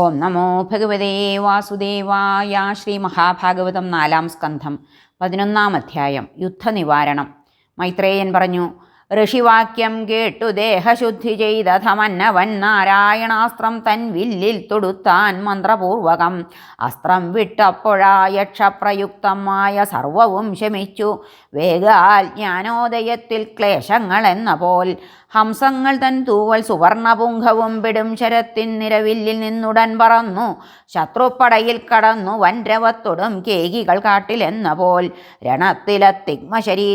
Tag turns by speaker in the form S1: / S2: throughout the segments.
S1: ഓം നമോ ഭഗവതേ വാസുദേവായ ശ്രീ മഹാഭാഗവതം നാലാം സ്കന്ധം പതിനൊന്നാം അധ്യായം യുദ്ധനിവാരണം. മൈത്രേയൻ പറഞ്ഞു ഋഷിവാക്യം കേട്ടു ദേഹശുദ്ധി ചെയ്ത ധമന്നവൻ നാരായണാസ്ത്രം തൻ വില്ലിൽ തൊടുത്താൻ മന്ത്രപൂർവകം. അസ്ത്രം വിട്ടപ്പോഴാ യക്ഷപ്രയുക്തമായ സർവവും ശമിച്ചു. വേഗാൽ ജ്ഞാനോദയത്തിൽ ക്ലേശങ്ങൾ എന്ന പോൽ. ഹംസങ്ങൾ തൻ തൂവൽ സുവർണപുംഖവും പിടും ശരത്തിൻ നിരവില്ലിൽ നിന്നുടൻ പറന്നു. ശത്രുപ്പടയിൽ കടന്നു വൻരവത്തൊടും കേകികൾ കാട്ടിലെന്ന പോൽ. രണത്തിലത്തിഗ്മശരീ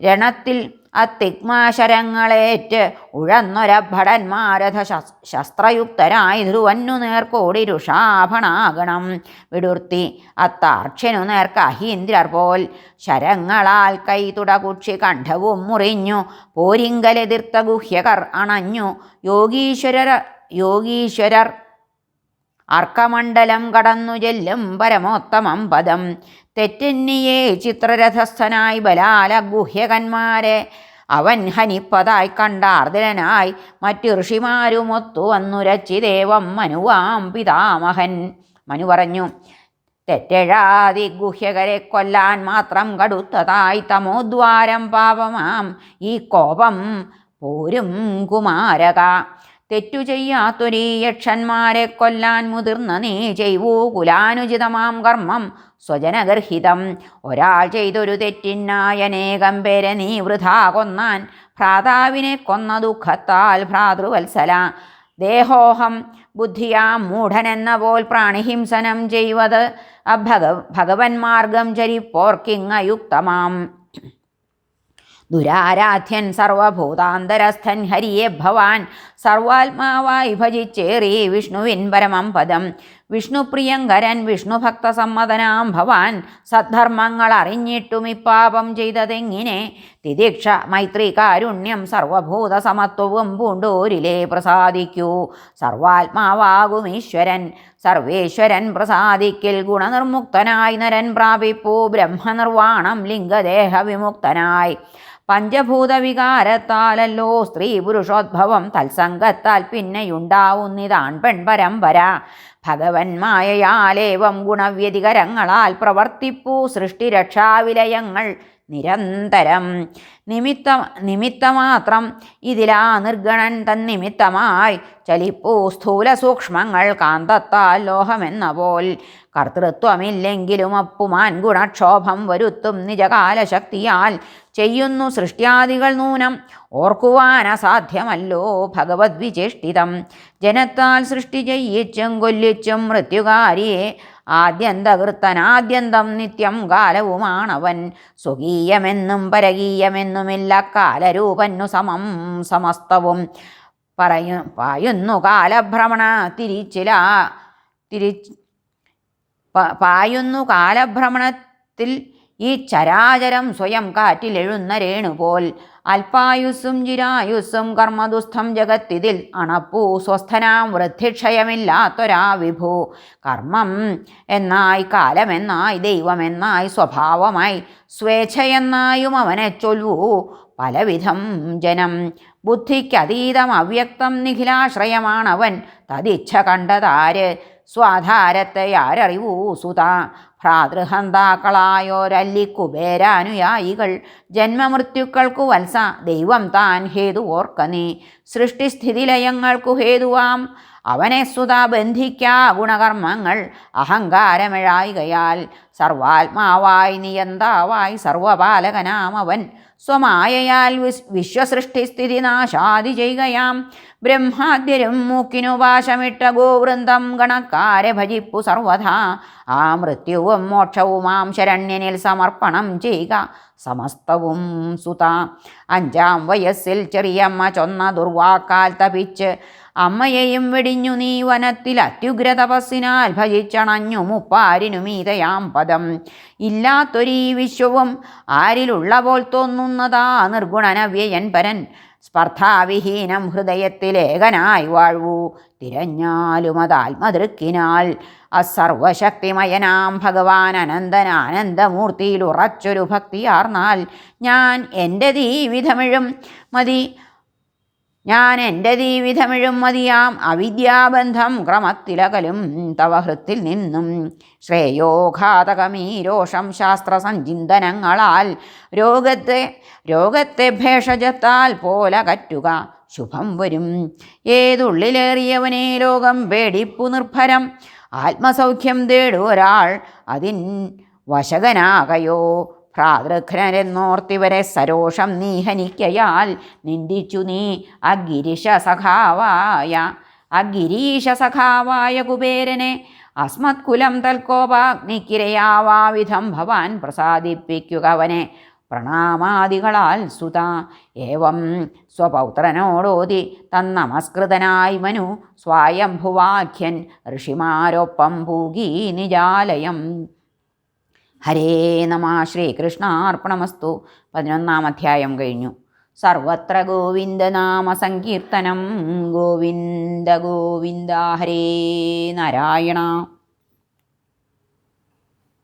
S1: രണത്തിൽ അത്തിഗ്മാശരങ്ങളേറ്റ് ഉഴന്നൊര ഭടന്മാരഥ ശസ് ശസ്ത്രയുക്തരായി ധ്രുവന്നു നേർക്കോടി രുഷാഭണാകണം വിടുർത്തി അത്താർക്ഷനു നേർക്ക് അഹീന്ദ്രർ പോൽ ശരങ്ങളാൽ കൈ തുടകുക്ഷി കണ്ഠവും മുറിഞ്ഞു. പോരിങ്കലെതിർത്ത ഗുഹ്യകർ അണഞ്ഞു. യോഗീശ്വരർ യോഗീശ്വരർ അർക്കമണ്ഡലം കടന്നു ചെല്ലും പരമോത്തമം പദം. തെറ്റെന്നിയെ ചിത്രരഥസ്ഥനായി ബലാല ഗുഹ്യകന്മാരെ. അവൻ ഹനിപ്പതായി കണ്ടാർദ്രനായി മറ്റ് ഋഷിമാരുമൊത്തു വന്നുരച്ചി ദേവം മനുവാം പിതാമഹൻ. മനു പറഞ്ഞു തെറ്റെഴാതി ഗുഹ്യകരെ കൊല്ലാൻ മാത്രം കടുത്തതായി തമോദ്വാരം പാപമാം. ഈ കോപം പോരും കുമാരക. തെറ്റു ചെയ്യാത്തൊരീ യക്ഷന്മാരെ കൊല്ലാൻ മുതിർന്ന നീ ചെയ്വൂ കുലാനുചിതമാം കർമ്മം സ്വജനഗർഹിതം. ഒരാൾ ചെയ്തൊരു തെറ്റിനായനേകം പേരെ നീ വൃഥാ കൊന്നാൻ ഭ്രാതാവിനെ കൊന്ന ദുഃഖത്താൽ ഭ്രാതൃവത്സല. ദേഹോഹം ബുദ്ധിയാം മൂഢനെന്ന പോൽ പ്രാണിഹിംസനം ചെയ്വത് ഭഗ ഭഗവന്മാർഗം മാർഗം ചരിപ്പോർക്കിങ്ങയുക്തമാം. ദുരാരാധ്യൻ സർവഭൂതാന്തരസ്ഥൻ ഹരിയെ ഭവാൻ സർവാത്മാവായി ഭജിച്ചേറി വിഷ്ണുവിൻ പരമം പദം. വിഷ്ണുപ്രിയങ്കരൻ വിഷ്ണുഭക്തസമ്മതനാം ഭവാൻ സദ്ധർമ്മങ്ങൾ അറിഞ്ഞിട്ടും ഇപ്പാപം ചെയ്തതെങ്ങിനെ? തിദീക്ഷ മൈത്രി കാരുണ്യം സർവഭൂത സമത്വവും പൂണ്ടൂരിലെ പ്രസാദിക്കൂ. സർവാത്മാവാകും ഈശ്വരൻ. സർവേശ്വരൻ പ്രസാദിക്കൽ ഗുണനിർമുക്തനായി നരൻ പ്രാപിപ്പൂ. ബ്രഹ്മനിർവാണം ലിംഗദേഹ വിമുക്തനായി പഞ്ചഭൂത വികാരത്താലല്ലോ സ്ത്രീ പുരുഷോദ്ഭവം തത്സംഗത്താൽ പിന്നെയുണ്ടാവുന്നിതാൺ പെൺപരമ്പര. ഭഗവൻ മായയാലേവം ഗുണവ്യതികരങ്ങളാൽ പ്രവർത്തിപ്പൂ സൃഷ്ടിരക്ഷാവിലയങ്ങൾ നിരന്തരം. നിമിത്ത നിമിത്തമാത്രം ഇതിലാ നിർഗണൻ തന്നിമിത്തമായി ചലിപ്പൂ സ്ഥൂല സൂക്ഷ്മങ്ങൾ കാന്തത്താൽ ലോഹമെന്ന പോൽ. കർത്തൃത്വമില്ലെങ്കിലും അപ്പുമാൻ ഗുണക്ഷോഭം വരുത്തും നിജകാലശക്തിയാൽ ചെയ്യുന്നു സൃഷ്ട്യാദികൾ നൂനം. ഓർക്കുവാൻ അസാധ്യമല്ലോ ഭഗവത് വിചേഷ്ടിതം ജനത്താൽ സൃഷ്ടി ചെയ്യിച്ചും കൊല്ലിച്ചും മൃത്യുകാരിയെ ആദ്യന്തകൃത്തനാദ്യന്തം നിത്യം കാലവുമാണവൻ. സ്വകീയമെന്നും പരകീയമെന്നുമില്ല കാലരൂപന്നു സമം സമസ്തവും. പറയു പായുന്നു കാലഭ്രമണ തിരിച്ചില തിരി പായുന്നു കാലഭ്രമണത്തിൽ ഈ ചരാചരം സ്വയം കാറ്റിലെഴുന്ന രേണുപോൽ. അല്പായുസ്സും ചിരായുസ്സും കർമ്മദുസ്ഥം ജഗത്തിതിൽ അണപ്പൂ. സ്വസ്ഥനാം വൃദ്ധിക്ഷയമില്ലാത്തൊരാ വിഭു. കർമ്മം എന്നായി കാലമെന്നായി ദൈവമെന്നായി സ്വഭാവമായി സ്വേച്ഛയെന്നായും അവനെ ചൊല്ലൂ പലവിധം ജനം ബുദ്ധിക്കതീതം അവ്യക്തം നിഖിലാശ്രയമാണവൻ. തദിച്ഛ കണ്ടതാര്? സ്വാധാരത്തെ ആരറിവൂ സുത? ഭ്രാതൃഹന്താക്കളായോരല്ലിക്കുബേരാനുയായികൾ. ജന്മമൃത്യുക്കൾക്കു വത്സ. ദൈവം താൻ ഹേതു ഓർക്ക നീ സൃഷ്ടിസ്ഥിതിലയങ്ങൾക്കു ഹേതുവാം. അവനെ സുത ബന്ധിക്കാ ഗുണകർമ്മങ്ങൾ. അഹങ്കാരമിഴായികയാൽ. സർവാത്മാവായി നിയന്താവായി സർവപാലകനാം അവൻ സ്വമായയാൽ വിസ് വിശ്വസൃഷ്ടിസ്ഥിതി നാശാതി ചെയ്യുകയാം. ബ്രഹ്മാദ്യരും മൂക്കിനു പാശമിട്ട ഗോവൃന്ദം ഗണക്കാരെ ഭജിപ്പു സർവഥാ ആ മൃത്യുവും മോക്ഷവുമാം ശരണ്യനിൽ സമർപ്പണം ചെയ്യുക. സമസ്തവും സുത. അഞ്ചാം വയസ്സിൽ ചെറിയമ്മ ചൊന്ന ദുർവാക്കാൽ തപിച്ച് അമ്മയെയും വെടിഞ്ഞു നീ വനത്തിൽ അത്യുഗ്ര തപസ്സിനാൽ ഭജിച്ചണഞ്ഞു മുപ്പാരിനു മീതയാം പദം. ഇല്ലാത്തൊരീ വിശ്വവും ആരിലുള്ള പോൽ തോന്നുന്നതാ നിർഗുണനവ്യയൻ പരൻ. സ്പർദ്ധാവിഹീനം ഹൃദയത്തിലേകനായി വാഴ്വൂ. തിരഞ്ഞാലും അതാത്മതൃക്കിനാൽ അസർവശക്തിമയനാം ഭഗവാൻ അനന്തനാനന്ദമൂർത്തിയിൽ ഉറച്ചൊരു ഭക്തിയാർന്നാൽ. ഞാൻ എന്റെ ദീവിധമിഴും മതി. ഞാൻ എന്റെ ജീവിതമിഴും മതിയാം. അവിദ്യാബന്ധം ക്രമത്തിലകലും തവ ഹൃത്തിൽ നിന്നും. ശ്രേയോഘാതകമീ രോഷം ശാസ്ത്ര സഞ്ചിന്തനങ്ങളാൽ രോഗത്തെ രോഗത്തെ ഭേഷജത്താൽ പോലെ കറ്റുക ശുഭം വരും. ഏതുള്ളിലേറിയവനെ ലോകം പേടിപ്പു നിർഭരം. ആത്മസൗഖ്യം തേടുവൊരാൾ അതിൻ വശകനാകയോ ഭ്രാതൃഘ്നരെന്നോർത്തിവരെ സരോഷം നീഹനിക്കയാൽ നിന്ദിച്ചു നീ. അഗിരിശ സഖാവായ അഗിരീശ സഖാവായ കുബേരനെ അസ്മത്കുലം തൽക്കോപാഗ്നിക്കിരയാവാവിധം ഭവാൻ പ്രസാദിപ്പിക്കുക അവനെ പ്രണാമാദികളാൽ സുത ഏവം സ്വപൗത്രനോടോതി തന്നമസ്കൃതനായി മനു. സ്വായംഭുവാഖ്യൻ ഋഷിമാരൊപ്പം പൂകി നിജാലയം ഹരേ നമ ശ്രീകൃഷ്ണാർപ്പണമസ്തു. പതിനൊന്നാം അധ്യായം കഴിഞ്ഞു. സർവത്ര ഗോവിന്ദനാമ സങ്കീർത്തനം. ഗോവിന്ദ ഗോവിന്ദ ഹരേ നാരായണ.